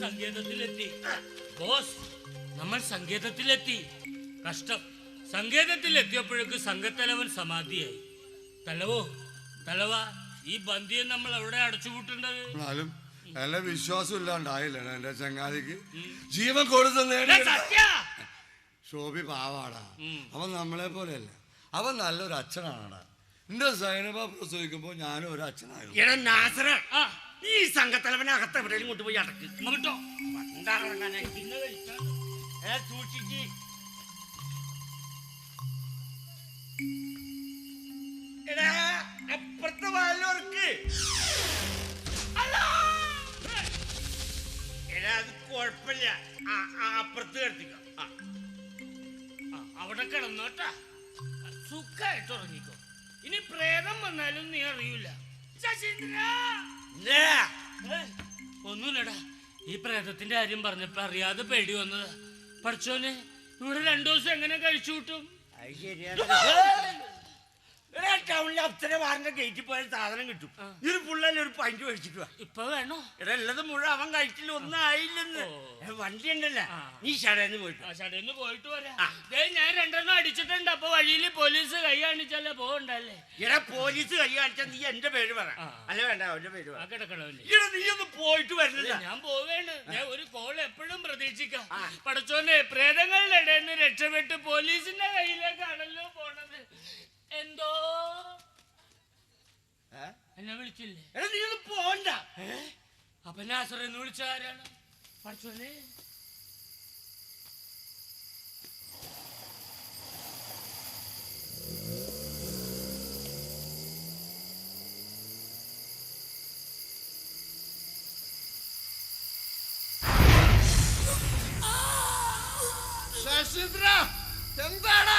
സങ്കേതത്തിലെത്തി boss നമ്മൾ സങ്കേതത്തിലെത്തി കഷ്ടം. സങ്കേതത്തിലെത്തിയപ്പോഴേക്ക് സംഘത്തലവൻ സമാധിയായി. തലവോ തലവ ഈ ബന്ധിയെ നമ്മൾ എവിടെ അടച്ചുപൂട്ടേണ്ടത്? എന്നാലും എന്നെ വിശ്വാസം ഇല്ലാണ്ടായില്ല എന്റെ ചങ്ങാതിക്ക്? ജീവൻ കൊടുത്തു ശോഭി പാവാടാ. അവൻ നമ്മളെ പോലെയല്ല. അവൻ നല്ലൊരു അച്ഛനാണടാ. എന്റെ സൈനബ പ്രസവിക്കുമ്പോ ഞാനും ഒരു അച്ഛനായിരുന്നു. ഈ സംഘത്തലവനെ അകത്ത് എവിടെയും കൊണ്ടുപോയി അടക്ക്. കേട്ടോ കഴിച്ചാ. ഏ, സൂക്ഷിക്ക്. എടാ അപ്പുറത്തെ വയലോർക്ക് എടാ അത് കുഴപ്പമില്ല. അപ്പുറത്ത് കിടത്തിക്കോ അവിടെ കിടന്നോട്ടാ സുഖമായിട്ട് ഉറങ്ങിക്കോ. ഇനി പ്രേതം വന്നാലും നീ അറിയൂല. ശശീന്ദ്ര! ഒന്നുമില്ലടാ. ഈ പ്രേതത്തിന്റെ കാര്യം പറഞ്ഞപ്പോ അറിയാതെ പേടി വന്നത്. പഠിച്ചോനെ ഇവിടെ രണ്ടു ദിവസം എങ്ങനെ കഴിച്ചു കിട്ടും. എടാ അത്തരം വാറിന്റെ ഗേറ്റിൽ പോയ സാധനം കിട്ടും. ഒരു പുള്ളല്ലേ ഒരു പഞ്ച് മേടിച്ചിട്ട് വാ. ഇപ്പൊ വേണോ? എടാ ഉള്ളത് മുഴുവൻ അവൻ കഴിച്ചില്ല ഒന്നും ആയില്ലെന്ന്. വണ്ടി ഉണ്ടല്ലോ. നീ ഷടന്ന് പോയിട്ട് ആ ചടന്ന് പോയിട്ട് വരാം. ഞാൻ രണ്ടെണ്ണം അടിച്ചിട്ടുണ്ട്. അപ്പൊ വഴിയിൽ പോലീസ് കൈ കാണിച്ചാലേ പോകണ്ടല്ലേ എടാ പോലീസ് കൈ കാണിച്ചാൽ നീ എന്റെ പേര് പറ. അല്ല വേണ്ട അവന്റെ പേര് കിടക്കണമല്ലേ നീ ഒന്ന് പോയിട്ട് വരുന്നില്ല ഞാൻ പോവേണ്ട ഞാൻ ഒരു കോൾ എപ്പോഴും പ്രതീക്ഷിക്കാം. പടച്ചോനെ പ്രേതങ്ങളുടെ ഇടയിൽ നിന്ന് രക്ഷപ്പെട്ട് പോലീസിന്റെ കയ്യിലേക്കാണല്ലോ പോണത്. എന്തോ? എന്നെ വിളിച്ചില്ലേ? എടാ നീ ഒന്ന് പോണ്ട? അപ്പൊ നാസർ എന്ന് വിളിച്ച ആരാണ്? പടച്ചോനെ ശശീന്ദ്ര എന്താടാ?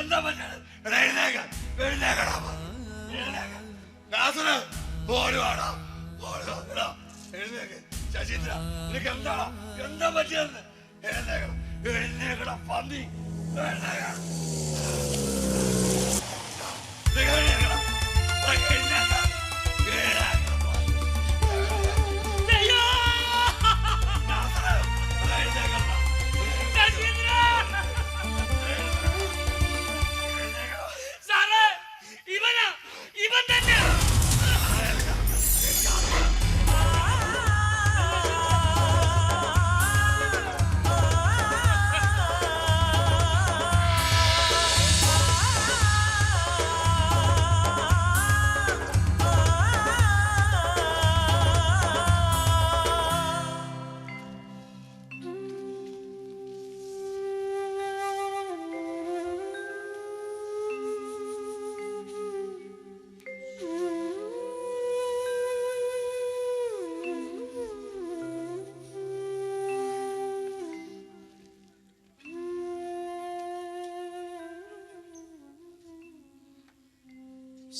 എന്താ പറ്റത് എഴുന്നേക്ക എഴുന്നേക്കടാ എഴുന്നേക്ക. നാസറ് ഓടുവാടാ ഓടുവാടാ എഴുന്നേക്ക്. ശശീന്ദ്ര നിനക്ക് എന്താടാ? എന്താ പറ്റിയെന്ന് എഴുന്നേക്കണം എഴുന്നേക്കടാ പന്നി.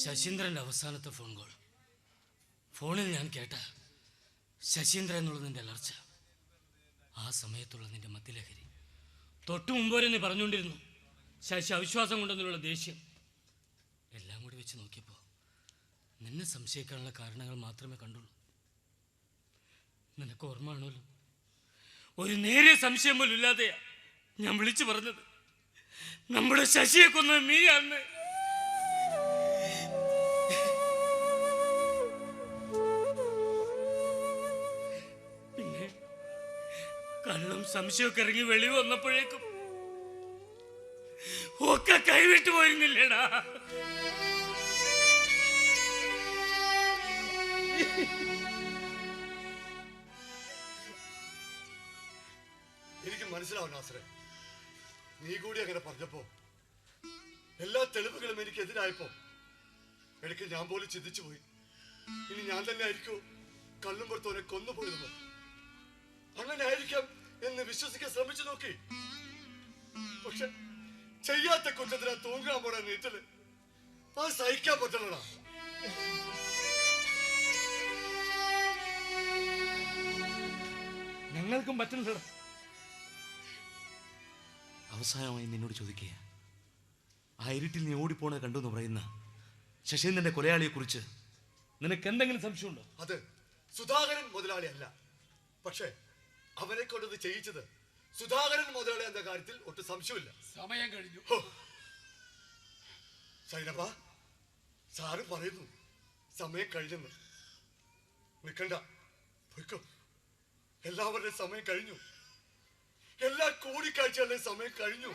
ശശീന്ദ്രന്റെ അവസാനത്തെ ഫോൺ കോൾ ഫോണിൽ ഞാൻ കേട്ട ശശീന്ദ്രൻ എന്നുള്ള നിന്റെ അലർച്ച. ആ സമയത്തുള്ള നിന്റെ മദ്യലഹരി. തൊട്ടു മുമ്പ് വരെ നീ പറഞ്ഞുകൊണ്ടിരുന്നു. ശശി അവിശ്വാസം കൊണ്ടെന്നുള്ള ദേഷ്യം. എല്ലാം കൂടി വെച്ച് നോക്കിയപ്പോൾ നിന്നെ സംശയിക്കാനുള്ള കാരണങ്ങൾ മാത്രമേ കണ്ടുള്ളൂ. നിനക്ക് ഓർമ്മയാണല്ലോ. ഒരു നേരിയ സംശയം പോലും ഇല്ലാതെയാ ഞാൻ വിളിച്ചു പറഞ്ഞത്. നമ്മുടെ ശശിയെ കൊന്നത് നീയാന്ന്. കള്ളും സംശയമൊക്കെ ഇറങ്ങി വെളി വന്നപ്പോഴേക്കും ഒക്കെ കൈവിട്ടു പോയിരുന്നില്ലേടാ. എനിക്ക് മനസ്സിലാവുന്ന നാസറെ. നീ കൂടി അങ്ങനെ പറഞ്ഞപ്പോ എല്ലാ തെളിവുകളും എനിക്ക് എതിരായപ്പോ ഇടയ്ക്ക് ഞാൻ പോലും ചിന്തിച്ചു പോയി. ഇനി ഞാൻ തന്നെ ആയിരിക്കും കള്ളും പുറത്തോനെ കൊന്നുപോയിരുന്നു അങ്ങനെ ആയിരിക്കാം എന്ന് വിശ്വസിക്കാൻ ശ്രമിച്ചു നോക്കി. പക്ഷെ ചെയ്യാത്ത കുറ്റത്തിനാ തൂങ്ങാൻ പോണ നീറ്റൽ. അത് സഹിക്കാൻ പറ്റണടാ. ഞങ്ങൾക്കും പറ്റുന്നില്ലടാ അവസാനമായി നിന്നോട് ചോദിക്കുക ആ ഇരുട്ടിൽ നീ ഓടിപ്പോണത് കണ്ടു എന്ന് പറയുന്ന ശശീന്ദ്രന്റെ കൊലയാളിയെ കുറിച്ച് നിനക്ക് എന്തെങ്കിലും സംശയമുണ്ടോ? അത് സുധാകരൻ മുതലാളിയല്ല പക്ഷേ അവനെ കൊണ്ടത് ചെയ്യിച്ചത്. സുധാകരൻ മുതലാളി എന്ന കാര്യത്തിൽ ഒട്ടും സംശയമില്ല സമയം കഴിഞ്ഞു. സൈനപ്പ സാറ് പറയുന്നു. സമയം കഴിഞ്ഞെന്ന്. നിൽക്കണ്ട പൊയ്ക്കോ. എല്ലാവരുടെയും സമയം കഴിഞ്ഞു. എല്ലാ കൂടിക്കാഴ്ചകളുടെയും സമയം കഴിഞ്ഞു.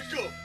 പൊയ്ക്കോ പൊയ്ക്കോ